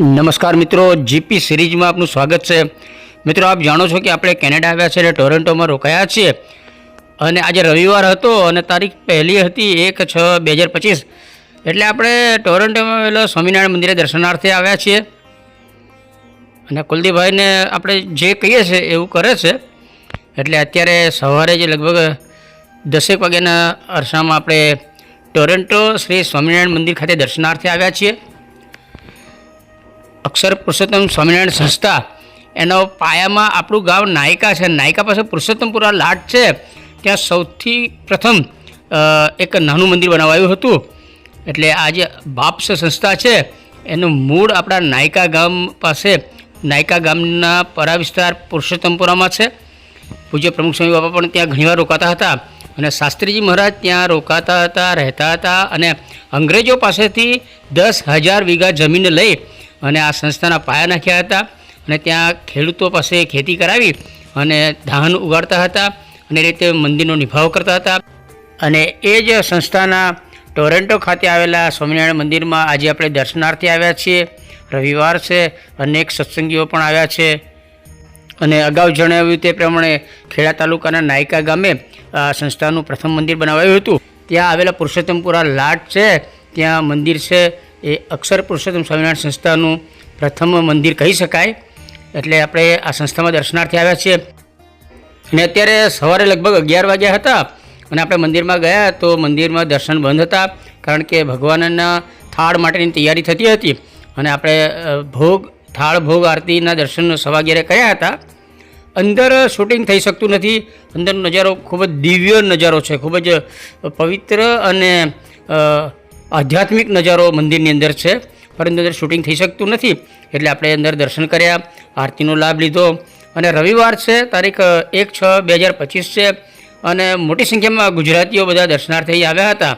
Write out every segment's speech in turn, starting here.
નમસ્કાર મિત્રો, જીપી સિરીઝમાં આપનું સ્વાગત છે. મિત્રો, આપ જાણો છો કે આપણે કેનેડા આવ્યા છે અને ટોરેન્ટોમાં રોકાયા છીએ. અને આજે રવિવાર હતો અને તારીખ પહેલી હતી એક છ બે હજાર પચીસ. એટલે આપણે ટોરેન્ટોમાં આવેલા સ્વામિનારાયણ મંદિરે દર્શનાર્થે આવ્યા છીએ. અને કુલદીપભાઈને આપણે જે કહીએ છીએ એવું કરે છે. એટલે અત્યારે સવારે જે લગભગ દસેક વાગ્યાના અરસામાં આપણે ટોરેન્ટો શ્રી સ્વામિનારાયણ મંદિર ખાતે દર્શનાર્થે આવ્યા છીએ. અક્ષર પુરુષોત્તમ સ્વામિનારાયણ સંસ્થા. એનો પાયામાં આપણું ગામ નાયકા છે. નાયકા પાસે પુરુષોત્તમપુરા લાટ છે. ત્યાં સૌથી પ્રથમ એક નાનું મંદિર બનાવાયું હતું. એટલે આ જે બાપ્સ સંસ્થા છે, એનું મૂળ આપણા નાયકા ગામ પાસે, નાયકા ગામના પરા વિસ્તાર પુરુષોત્તમપુરામાં છે. પૂજ્ય પ્રમુખ સ્વામી બાપા પણ ત્યાં ઘણીવાર રોકાતા હતા અને શાસ્ત્રીજી મહારાજ ત્યાં રોકાતા હતા, રહેતા હતા અને અંગ્રેજો પાસેથી દસ હજાર વીઘા જમીન લઈ અને આ સંસ્થાના પાયા નાખ્યા હતા અને ત્યાં ખેડૂતો પાસે ખેતી કરાવી અને ધાન ઉગાડતા હતા અને રીતે મંદિરનો નિભાવ કરતા હતા. અને એ જ સંસ્થાના ટોરેન્ટો ખાતે આવેલા સ્વામિનારાયણ મંદિરમાં આજે આપણે દર્શનાર્થે આવ્યા છીએ. રવિવાર છે, અનેક સત્સંગીઓ પણ આવ્યા છે. અને અગાઉ જણાવ્યું તે પ્રમાણે ખેડા તાલુકાના નાયકા ગામે આ સંસ્થાનું પ્રથમ મંદિર બનાવાયું હતું. ત્યાં આવેલા પુરુષોત્તમપુરા લાટ છે, ત્યાં મંદિર છે એ અક્ષર પુરુષોત્તમ સ્વામિનારાયણ સંસ્થાનું પ્રથમ મંદિર કહી શકાય. એટલે આપણે આ સંસ્થામાં દર્શનાર્થે આવ્યા છીએ. અને અત્યારે સવારે લગભગ અગિયાર વાગ્યા હતા અને આપણે મંદિરમાં ગયા તો મંદિરમાં દર્શન બંધ હતા. કારણ કે ભગવાનના થાળ માટેની તૈયારી થતી હતી. અને આપણે ભોગ, થાળ, ભોગ, આરતીના દર્શન સવા અગિયારે કર્યા હતા. અંદર શૂટિંગ થઈ શકતું નથી. અંદરનો નજારો ખૂબ જ દિવ્ય નજારો છે. ખૂબ જ પવિત્ર અને આધ્યાત્મિક નજારો મંદિરની અંદર છે. પરંતુ અંદર શૂટિંગ થઈ શકતું નથી. એટલે આપણે અંદર દર્શન કર્યા, આરતીનો લાભ લીધો. અને રવિવાર છે, તારીખ એક છ, બે હજાર પચીસ છે. અને મોટી સંખ્યામાં ગુજરાતીઓ બધા દર્શનાર્થે આવ્યા હતા.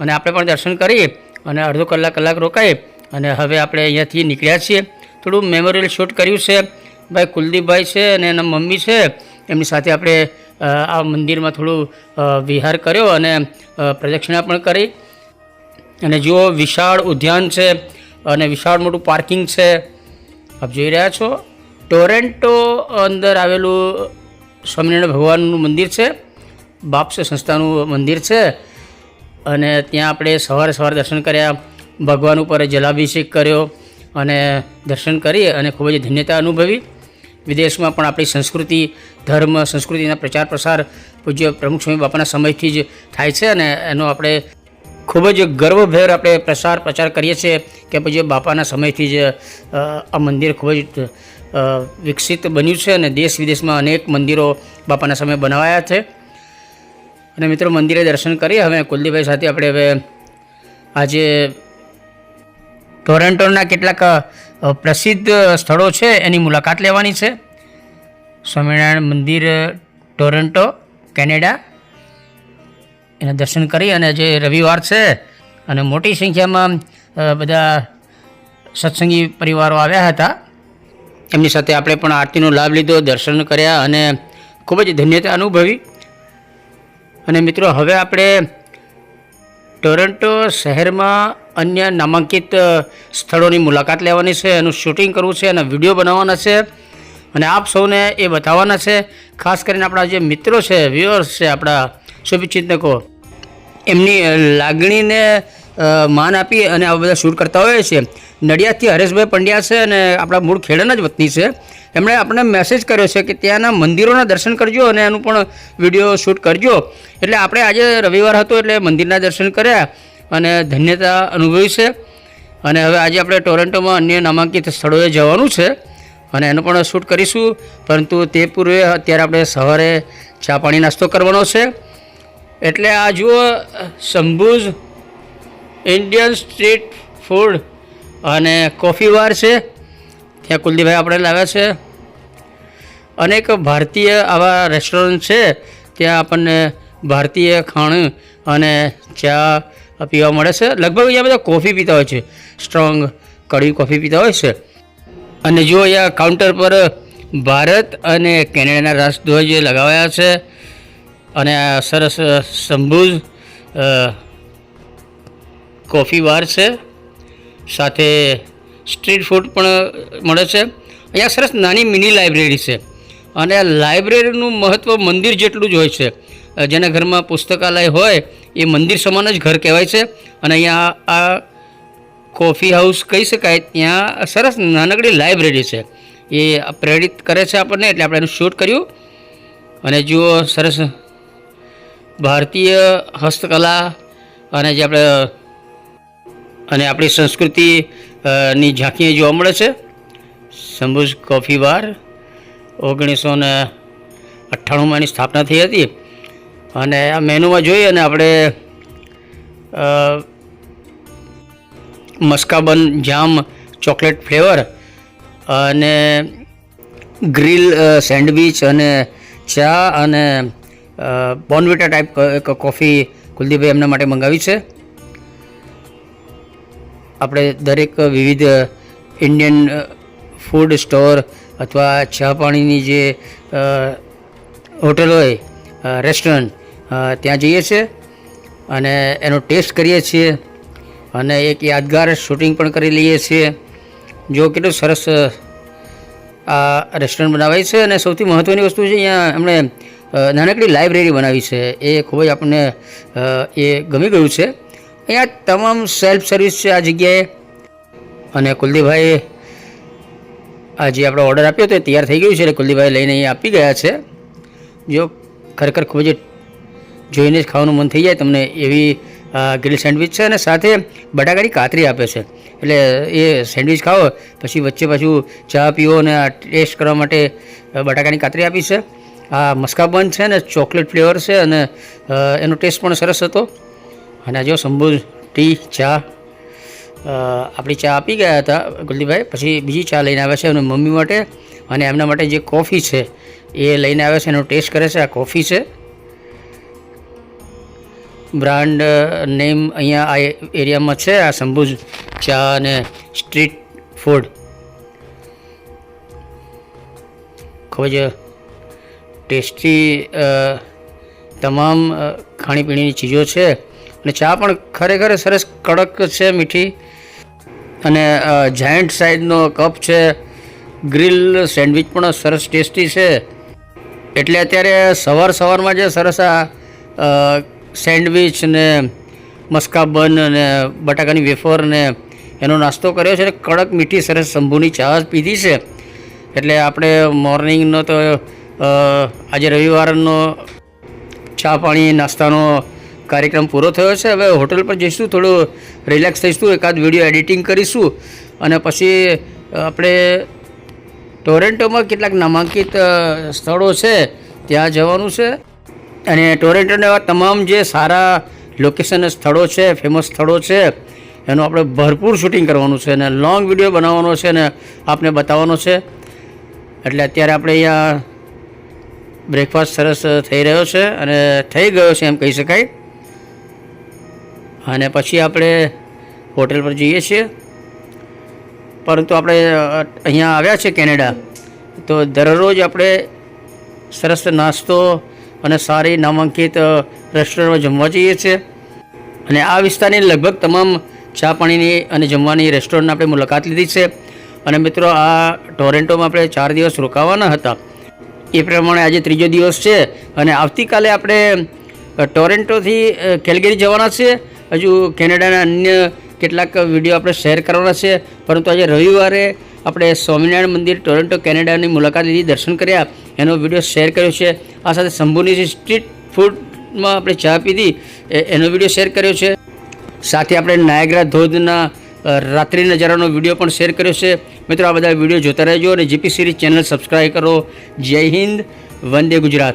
અને આપણે પણ દર્શન કરી અને અડધો કલાક કલાક રોકાઈ અને હવે આપણે અહીંયાથી નીકળ્યા છીએ. થોડું મેમોરિયલ શૂટ કર્યું છે. ભાઈ કુલદીપભાઈ છે અને એના મમ્મી છે. એમની સાથે આપણે આ મંદિરમાં થોડું વિહાર કર્યો અને પ્રદક્ષિણા પણ કરી. અને જુઓ, વિશાળ ઉદ્યાન છે અને વિશાળ મોટું પાર્કિંગ છે. આપ જોઈ રહ્યા છો, ટોરેન્ટો અંદર આવેલું સ્વામિનારાયણ ભગવાનનું મંદિર છે. બાપ્સ સંસ્થાનું મંદિર છે. અને ત્યાં આપણે સવારે સવારે દર્શન કર્યા, ભગવાન ઉપર જલાભિષેક કર્યો અને દર્શન કરી અને ખૂબ જ ધન્યતા અનુભવી. વિદેશમાં પણ આપણી સંસ્કૃતિ, ધર્મ, સંસ્કૃતિના પ્રચાર પ્રસાર પૂજ્ય પ્રમુખ સ્વામી બાપાના સમયથી જ થાય છે અને એનો આપણે ખૂબ જ ગર્વભેર આપણે પ્રસાર પ્રચાર કરીએ છીએ કે પછી બાપાના સમયથી જ આ મંદિર ખૂબ જ વિકસિત બન્યું છે અને દેશ વિદેશમાં અનેક મંદિરો બાપાના સમયે બનાવાયા છે. અને મિત્રો મંદિરે દર્શન કરી હવે કુલદીપભાઈ સાથે આપણે હવે આજે ટોરેન્ટોના કેટલાક પ્રસિદ્ધ સ્થળો છે એની મુલાકાત લેવાની છે. સ્વામિનારાયણ મંદિર ટોરેન્ટો કેનેડા. એના દર્શન કરી અને જે રવિવાર છે અને મોટી સંખ્યામાં બધા સત્સંગી પરિવારો આવ્યા હતા. એમની સાથે આપણે પણ આરતીનો લાભ લીધો, દર્શન કર્યા અને ખૂબ જ ધન્યતા અનુભવી. અને મિત્રો, હવે આપણે ટોરન્ટો શહેરમાં અન્ય નામાંકિત સ્થળોની મુલાકાત લેવાની છે, એનું શૂટિંગ કરવું છે અને વીડિયો બનાવવાના છે. અને આપ સૌને એ બતાવવાના છે, ખાસ કરીને આપણા જે મિત્રો છે વ્યુઅર્સ છે, આપણા શુભચિંતકો એમની લાગણીને માન આપી અને આવા બધા શૂટ કરતા હોય છે. નડિયાદથી હરેશભાઈ પંડ્યા છે અને આપણા મૂળ ખેડાના જ વતની છે. એમણે આપણે મેસેજ કર્યો છે કે ત્યાંના મંદિરોના દર્શન કરજો અને એનું પણ વીડિયો શૂટ કરજો. એટલે આપણે આજે રવિવાર હતો એટલે મંદિરના દર્શન કર્યા અને ધન્યતા અનુભવી છે. અને હવે આજે આપણે ટોરેન્ટોમાં અન્ય નામાંકિત સ્થળોએ જવાનું છે અને એનું પણ શૂટ કરીશું. પરંતુ તે પૂર્વે અત્યારે આપણે સવારે ચા પાણી નાસ્તો કરવાનો છે. એટલે આ જુઓ શંભુઝ ઇન્ડિયન સ્ટ્રીટ ફૂડ અને કોફી બાર છે. ત્યાં કુલદીપભાઈ આપણે લાવ્યા છે. અનેક ભારતીય આવા રેસ્ટોરન્ટ છે, ત્યાં આપણને ભારતીય ખાણું અને ચા પીવા મળે છે. લગભગ અહીંયા બધા કોફી પીતા હોય છે. સ્ટ્રોંગ કડવી કોફી પીતા હોય છે. અને જો અહીંયા કાઉન્ટર પર ભારત અને કેનેડાના રાષ્ટ્રધ્વજ લગાવ્યા છે. અને આ સરસ શંભુજ કોફી બાર છે. સાથે સ્ટ્રીટ ફૂડ પણ મળે છે. અહીંયા સરસ નાની મિની લાઇબ્રેરી છે. અને આ લાઇબ્રેરીનું મહત્ત્વ મંદિર જેટલું જ હોય છે. જેના ઘરમાં પુસ્તકાલય હોય, એ મંદિર સમાન જ ઘર કહેવાય છે. અને અહીંયા આ કોફી હાઉસ કહી શકાય, ત્યાં સરસ નાનકડી લાઇબ્રેરી છે. એ પ્રેરિત કરે છે આપણને, એટલે આપણે એનું શૂટ કર્યું. અને જુઓ સરસ ભારતીય હસ્તકલા અને જે આપણે અને આપણી સંસ્કૃતિ અ, ની જોવા મળે છે શંભુજ કોફી બાર ઓગણીસો ને અઠ્ઠાણુંમાં એની સ્થાપના થઈ હતી. અને આ મેનુમાં જોઈએ અને આપણે મસ્કાબન જામ ચોકલેટ ફ્લેવર અને ગ્રીલ સેન્ડવિચ અને ચા અને બોનવિટા ટાઈપ એક કોફી કુલદીપભાઈ એમના માટે મંગાવી છે. આપણે દરેક વિવિધ ઇન્ડિયન ફૂડ સ્ટોર અથવા ચા પાણીની જે હોટલ હોય રેસ્ટોરન્ટ ત્યાં જઈએ છીએ અને એનો ટેસ્ટ કરીએ છીએ અને એક યાદગાર શૂટિંગ પણ કરી લઈએ છીએ. જો કેટલું સરસ આ રેસ્ટોરન્ટ બનાવાય છે અને સૌથી મહત્ત્વની વસ્તુ છે અહીંયા એમણે નાનકડી લાઇબ્રેરી બનાવી છે. એ ખૂબ જ આપણને એ ગમી ગયું છે. અહીંયા તમામ સેલ્ફ સર્વિસ છે આ જગ્યાએ. અને કુલદીપભાઈ આ જે આપણે ઓર્ડર આપ્યો હતો એ તૈયાર થઈ ગયું છે એટલે કુલદીપભાઈ લઈને અહીંયા આપી ગયા છે. જો ખરેખર ખૂબ જ જોઈને જ ખાવાનું મન થઈ જાય તમને એવી ગ્રીલ સેન્ડવિચ છે અને સાથે બટાકાની કાતરી આપે છે. એટલે એ સેન્ડવિચ ખાઓ, પછી વચ્ચે પાછું ચા પીવો અને ટેસ્ટ કરવા માટે બટાકાની કાતરી આપી છે. આ મસ્કાબન છે ને ચોકલેટ ફ્લેવર છે અને એનો ટેસ્ટ પણ સરસ હતો. અને જો સંબુલ ટી ચા આપણી ચા આપી ગયા હતા કુલદીપભાઈ પછી બીજી ચા લઈને આવ્યા છે અને મમ્મી માટે. અને એમના માટે જે કોફી છે, એ લઈને આવ્યા છે, એનો ટેસ્ટ કરે છે. આ કોફી છે. બ્રાન્ડ નેમ અહીંયા આ એરિયામાં છે. આ સંભુજ ચા અને સ્ટ્રીટ ફૂડ ખૂબ જ ટેસ્ટી તમામ ખાણીપીણીની ચીજો છે. અને ચા પણ ખરેખર સરસ કડક છે, મીઠી. અને જાયન્ટ સાઇઝનો કપ છે. ગ્રીલ સેન્ડવિચ પણ સરસ ટેસ્ટી છે. એટલે અત્યારે સવાર સવારમાં જે સરસ આ સેન્ડવિચ ને મસ્કા બન ને બટાકાની વેફર ને એનો નાસ્તો કર્યો છે ને કડક મીઠી સરસ શંભુની ચા પીધી છે. એટલે આપણે મોર્નિંગનો તો આજે રવિવારનો ચા પાણી નાસ્તાનો કાર્યક્રમ પૂરો થયો છે. હવે હોટલ પર જઈશું, થોડું રિલેક્સ થઈશું, એકાદ વીડિયો એડિટિંગ કરીશું અને પછી આપણે ટોરેન્ટોમાં કેટલાક નામાંકિત સ્થળો છે, ત્યાં જવાનું છે. અને ટોરેન્ટોના એવા તમામ જે સારા લોકેશન સ્થળો છે ફેમસ સ્થળો છે, એનું આપણે ભરપૂર શૂટિંગ કરવાનું છે અને લોંગ વીડિયો બનાવવાનો છે અને આપને બતાવવાનો છે. એટલે અત્યારે આપણે અહીંયા બ્રેકફાસ્ટ સરસ થઈ રહ્યો છે અને થઈ ગયો છે એમ કહી શકાય. અને પછી આપણે હોટેલ પર જઈએ છીએ. પરંતુ આપણે અહીંયા આવ્યા છે કેનેડા. તો દરરોજ આપણે સરસ નાસ્તો અને સારી નામાંકિત રેસ્ટોરન્ટમાં જમવા જઈએ છીએ. અને આ વિસ્તારની લગભગ તમામ ચા પાણીની અને જમવાની રેસ્ટોરન્ટની આપણે મુલાકાત લીધી છે. અને મિત્રો, આ ટોરેન્ટોમાં આપણે ચાર દિવસ રોકાવાના હતા. એ પ્રમાણે આજે ત્રીજો દિવસ છે અને આવતીકાલે આપણે ટોરેન્ટોથી કેલગેરી જવાના છે. હજુ કેનેડાના અન્ય કેટલાક વીડિયો આપણે શેર કરવાના છે. પરંતુ આજે રવિવારે આપણે સ્વામિનારાયણ મંદિર, ટોરેન્ટો, કેનેડાની મુલાકાત લીધી, દર્શન કર્યા, એનો વીડિયો શેર કર્યો છે. આ સાથે શંભુની સ્ટ્રીટ ફૂડમાં આપણે ચા પીધી એનો વીડિયો શેર કર્યો છે. સાથે આપણે નાયગ્રા ધોધના રાત્રિ નજારાનો વીડિયો પણ શેર કર્યો છે. મિત્રો, આ બધા વીડિયો જોતા રહેજો અને જીપી સિરીઝ ચેનલ સબસ્ક્રાઈબ કરો. જય હિન્દ, વંદે ગુજરાત.